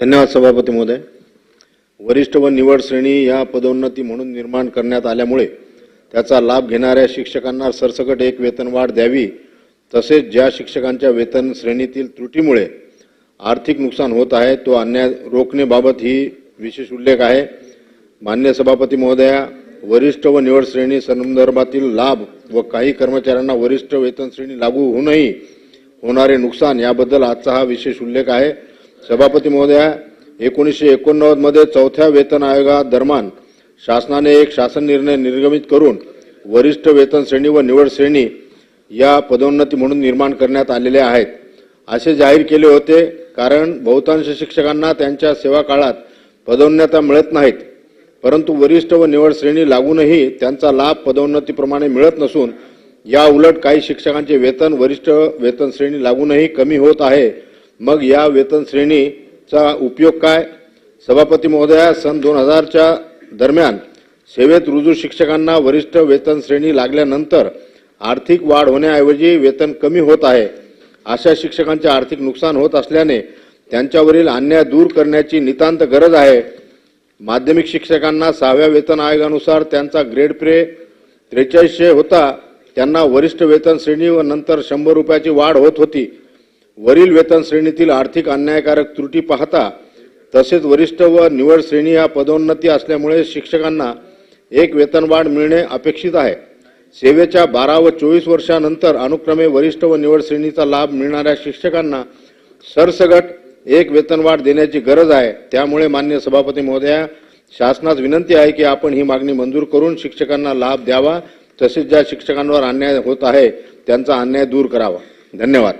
धन्यवाद सभापती महोदय. वरिष्ठ व निवड श्रेणी या पदोन्नती म्हणून निर्माण करण्यात आल्यामुळे त्याचा लाभ घेणाऱ्या शिक्षकांना सरसकट एक वेतनवाढ द्यावी. तसेच ज्या शिक्षकांच्या वेतन श्रेणीतील त्रुटीमुळे आर्थिक नुकसान होत आहे तो अन्याय रोखण्याबाबत ही विशेष उल्लेख आहे. मान्य सभापती महोदया वरिष्ठ व निवड श्रेणी संदर्भातील लाभ व काही कर्मचाऱ्यांना वरिष्ठ वेतन श्रेणी लागू होऊनही होणारे नुकसान याबद्दल आजचा हा विशेष उल्लेख आहे. सभापती महोदया एकोणीसशे एकोणनव्वदमध्ये चौथ्या वेतन आयोगादरम्यान शासनाने एक शासन निर्णय निर्गमित करून वरिष्ठ वेतन श्रेणी व निवड श्रेणी या पदोन्नती म्हणून निर्माण करण्यात आलेल्या आहेत. असे जाहीर केले होते कारण बहुतांश शिक्षकांना त्यांच्या सेवा काळात पदोन्नत्या मिळत नाहीत. परंतु वरिष्ठ व निवड श्रेणी लागूनही त्यांचा लाभ पदोन्नतीप्रमाणे मिळत नसून या उलट काही शिक्षकांचे वेतन वरिष्ठ वेतन श्रेणी लागूनही कमी होत आहे. मग या वेतन श्रेणीचा उपयोग काय? सभापती महोदया सन दोन हजारच्या दरम्यान सेवेत रुजू शिक्षकांना वरिष्ठ वेतन श्रेणी लागल्यानंतर आर्थिक वाढ होण्याऐवजी वेतन कमी होत आहे. अशा शिक्षकांचे आर्थिक नुकसान होत असल्याने त्यांच्यावरील अन्याय दूर करण्याची नितांत गरज आहे. माध्यमिक शिक्षकांना सहाव्या वेतन आयोगानुसार त्यांचा ग्रेड प्रे त्रेचाळीसशे होता. त्यांना वरिष्ठ वेतन श्रेणी व नंतर शंभर रुपयाची वाढ होत होती. वरील वेतन श्रेणीतील आर्थिक अन्यायकारक त्रुटी पाहता तसेच वरिष्ठ व निवड श्रेणी या पदोन्नती असल्यामुळे शिक्षकांना एक वेतनवाढ मिळणे अपेक्षित आहे. सेवेच्या बारा व चोवीस वर्षानंतर अनुक्रमे वरिष्ठ व निवड श्रेणीचा लाभ मिळणाऱ्या शिक्षकांना सरसगट एक वेतनवाढ देण्याची गरज आहे. त्यामुळे मान्य सभापती महोदया शासनास विनंती आहे की आपण ही मागणी मंजूर करून शिक्षकांना लाभ द्यावा. तसेच ज्या शिक्षकांवर अन्याय होत आहे त्यांचा अन्याय दूर करावा. धन्यवाद.